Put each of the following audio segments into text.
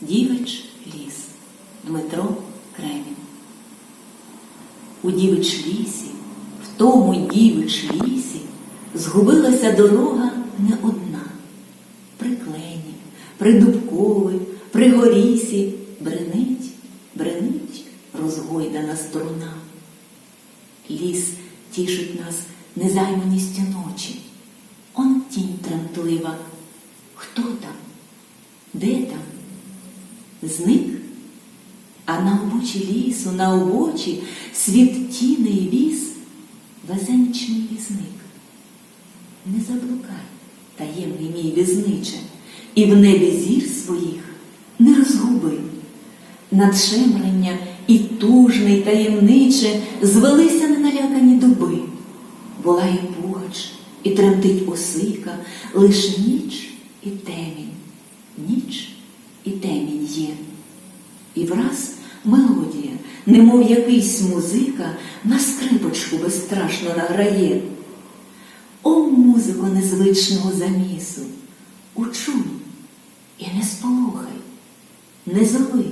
Дівич ліс Дмитро Кремін. У дівич лісі, в тому дівич лісі, згубилася дорога не одна. При клені, при дубкові, при горісі бренить, бренить розгойдана струна. Ліс тішить нас незайманістю ночі. Он тінь тремтлива. Хто там? Де там? Зник? А на обочі лісу, на обочі світ тіни віз везе нічний візник. Не заблукай, таємний мій візниче, і в небі зір своїх не розгуби. Надшемрення і тужне, і таємниче звелися неналякані дуби. Була і пугач, і тремтить осика, лиш ніч і темінь, ніч є. І враз мелодія, немов якийсь музика, на скрипочку безстрашно награє. О, музико незвичного замісу, учуй і не сполохай, не зови,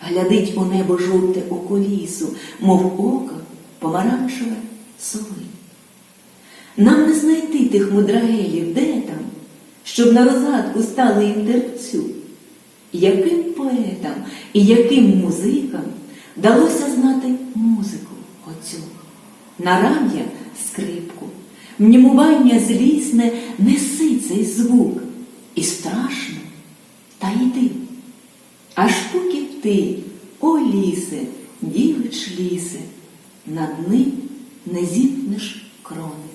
глядить у небо жовте око лісу, мов око помаранчеве сови. Нам не знайти тих мудрагелів, де там, щоб на розгадку стали їм терпцю. Яким поетам і яким музикам далося знати музику оцю? Нарам'я скрипку, мнімування злісне неси цей звук, і страшно, та йди. Аж поки ти, о лісе, дівич лісе, над ним не зіткнеш крони.